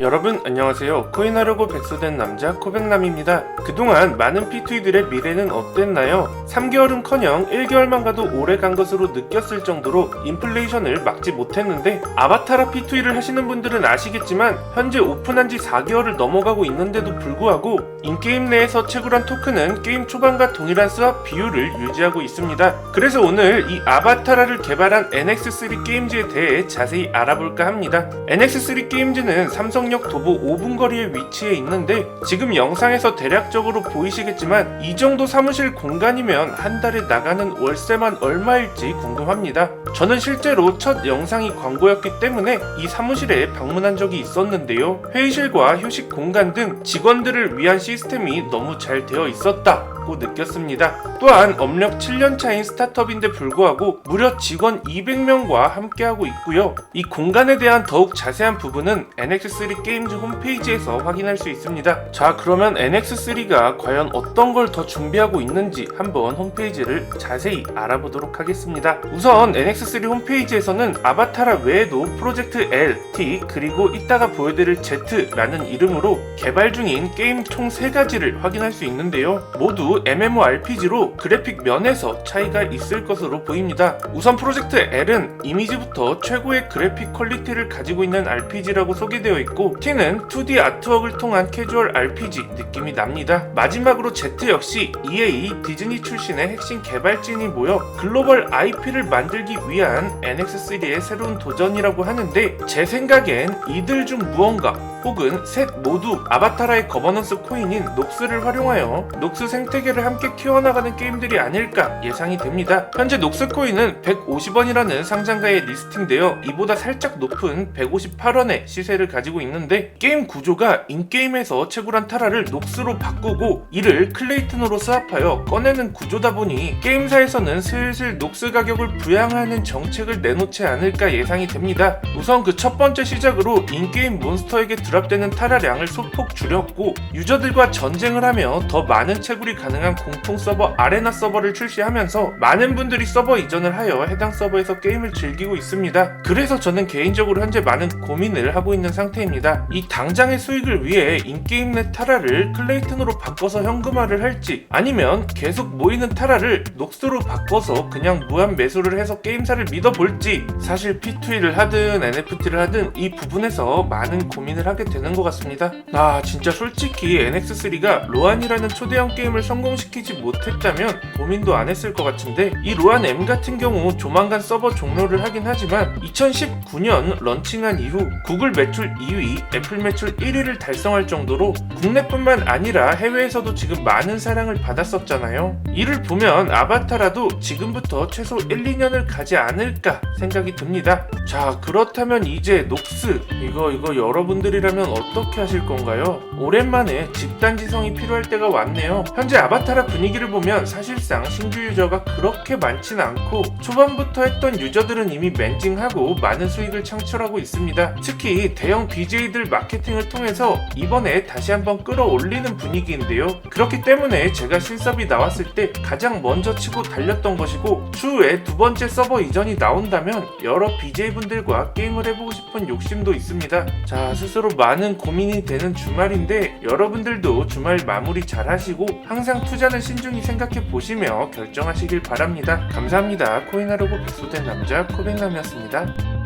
여러분 안녕하세요. 코인하려고 백수된 남자 코백남입니다. 그동안 많은 P2이들의 미래는 어땠나요? 3개월은커녕 1개월만 가도 오래 간 것으로 느꼈을 정도로 인플레이션을 막지 못했는데 아바타라 P2E를 하시는 분들은 아시겠지만 현재 오픈한 지 4개월을 넘어가고 있는데도 불구하고 인게임 내에서 채굴한 토큰은 게임 초반과 동일한 수합 비율을 유지하고 있습니다. 그래서 오늘 이 아바타라를 개발한 NX3 게임즈에 대해 자세히 알아볼까 합니다. NX3 게임즈는 삼성 역 도보 5분 거리에 위치해 있는데 지금 영상에서 대략적으로 보이시겠지만 이 정도 사무실 공간이면 한 달에 나가는 월세만 얼마일지 궁금합니다. 저는 실제로 첫 영상이 광고였기 때문에 이 사무실에 방문한 적이 있었는데요. 회의실과 휴식 공간 등 직원들을 위한 시스템이 너무 잘 되어 있었다. 고 느꼈습니다. 또한 업력 7년 차인 스타트업인데 불구하고 무려 직원 200명과 함께하고 있고요. 이 공간에 대한 더욱 자세한 부분은 NX3 게임즈 홈페이지에서 확인할 수 있습니다. 자, 그러면 NX3가 과연 어떤 걸 더 준비하고 있는지 한번 홈페이지를 자세히 알아보도록 하겠습니다. 우선 NX3 홈페이지에서는 아바타라 외에도 프로젝트 L, T, 그리고 이따가 보여드릴 Z라는 이름으로 개발 중인 게임 총 3가지를 확인할 수 있는데요. 모두 MMORPG로 그래픽 면에서 차이가 있을 것으로 보입니다. 우선 프로젝트 L은 이미지부터 최고의 그래픽 퀄리티를 가지고 있는 RPG라고 소개되어 있고 T는 2D 아트웍을 통한 캐주얼 RPG 느낌이 납니다. 마지막으로 Z 역시 EA 디즈니 출신의 핵심 개발진이 모여 글로벌 IP를 만들기 위한 NX3의 새로운 도전이라고 하는데 제 생각엔 이들 중 무언가 혹은 셋 모두 아바타라의 거버넌스 코인인 녹스를 활용하여 녹스 생태계 를 함께 키워나가는 게임들이 아닐까 예상이 됩니다. 현재 녹스 코인은 150원이라는 상장가에 리스팅되어 이보다 살짝 높은 158원의 시세를 가지고 있는데 게임 구조가 인게임에서 채굴한 타라를 녹스로 바꾸고 이를 클레이튼으로 스왑하여 꺼내는 구조다 보니 게임사에서는 슬슬 녹스 가격을 부양하는 정책을 내놓지 않을까 예상이 됩니다. 우선 그 첫 번째 시작으로 인게임 몬스터에게 드랍되는 타라량을 소폭 줄였고 유저들과 전쟁을 하며 더 많은 채굴이 가능 한 공통 서버 아레나 서버를 출시하면서 많은 분들이 서버 이전을 하여 해당 서버에서 게임을 즐기고 있습니다. 그래서 저는 개인적으로 현재 많은 고민을 하고 있는 상태입니다. 이 당장의 수익을 위해 인게임 내 타라를 클레이튼으로 바꿔서 현금화를 할지 아니면 계속 모이는 타라를 녹스로 바꿔서 그냥 무한 매수를 해서 게임사를 믿어볼지 사실 P2E를 하든 NFT를 하든 이 부분에서 많은 고민을 하게 되는 것 같습니다. 아 진짜 솔직히 NX3가 로안이라는 초대형 게임을 성 공시키지 못했다면 고민도 안 했을 것 같은데 이 로안 M 같은 경우 조만간 서버 종료를 하긴 하지만 2019년 런칭한 이후 구글 매출 2위, 애플 매출 1위를 달성할 정도로 국내뿐만 아니라 해외에서도 지금 많은 사랑을 받았었잖아요. 이를 보면 아바타라도 지금부터 최소 1, 2년을 가지 않을까 생각이 듭니다. 자, 그렇다면 이제 녹스 이거 이거 여러분들이라면 어떻게 하실 건가요? 오랜만에 집단 지성이 필요할 때가 왔네요. 현재 아바타라 분위기를 보면 사실상 신규 유저가 그렇게 많진 않고 초반부터 했던 유저들은 이미 멘징하고 많은 수익을 창출하고 있습니다. 특히 대형 BJ들 마케팅을 통해서 이번에 다시 한번 끌어올리는 분위기인데요. 그렇기 때문에 제가 신섭이 나왔을 때 가장 먼저 치고 달렸던 것이고 추후에 두 번째 서버 이전이 나온다면 여러 BJ분들과 게임을 해보고 싶은 욕심도 있습니다. 자, 스스로 많은 고민이 되는 주말인데 여러분들도 주말 마무리 잘 하시고 항상 투자는 신중히 생각해 보시며 결정하시길 바랍니다. 감사합니다. 코인하려고 백소된 남자 코백남이었습니다.